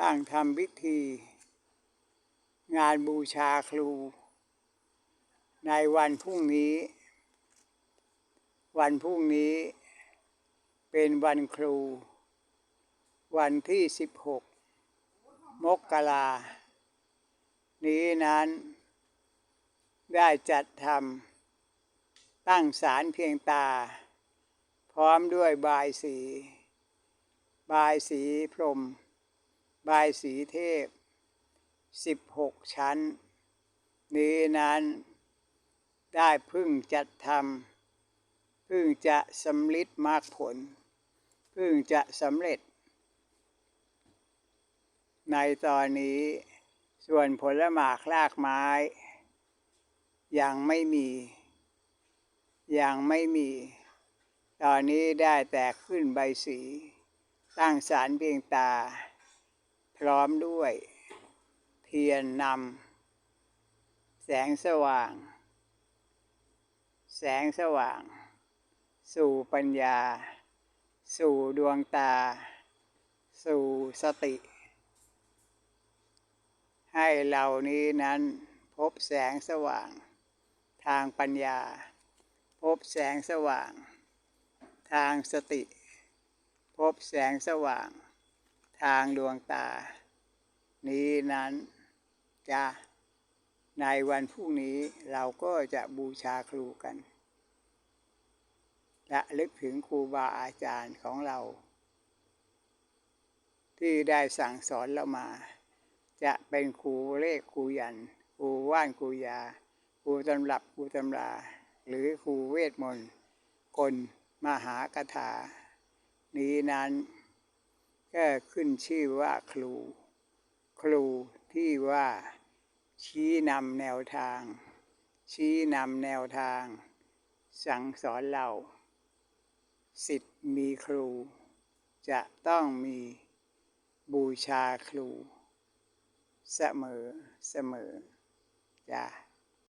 ตั้งทำพิธี งานบูชาครู ในวันพรุ่งนี้ วันพรุ่งนี้เป็นวันครู วันที่ 16 มกรานี้นั้น ได้จัดทำตั้งศาลเพียงตา พร้อมด้วยบายสี บายสีพรม บายสีเทพ 16 ชั้น นี้นั้นได้พึ่งจัดทำพึ่งจะสำลิดมากผล พึ่งจะสำเร็จ ในตอนนี้ส่วนผลหมากรากไม้ ยังไม่มี ยังไม่มี ตอนนี้ได้แต่ขึ้นใบสี ตั้งสารเพียงตา พร้อมด้วยเทียนนำแสงสว่าง แสงสว่าง สู่ปัญญา สู่ดวงตา สู่สติ ให้เหล่านี้นั้นพบแสงสว่าง ทางปัญญา พบแสงสว่าง ทางสติ พบแสงสว่าง ทางดวงตา นี้นั้นจะในวันพรุ่งนี้เราก็จะบูชาครูกันและลึกถึงครูบาอาจารย์ของเรา ที่ได้สั่งสอนเรามา จะเป็นครูเลขครูยันครูว่านครูยาครูตำรับครูตำรา หรือครูเวทมนต์กลมหากถา นี้นั้น ก็ขึ้นชื่อว่าครู ครูที่ว่า ชี้นำแนวทาง ชี้นำแนวทาง สั่งสอนเราสิทธิ์มีครู จะต้องมีบูชาครู เสมอเสมอจ้า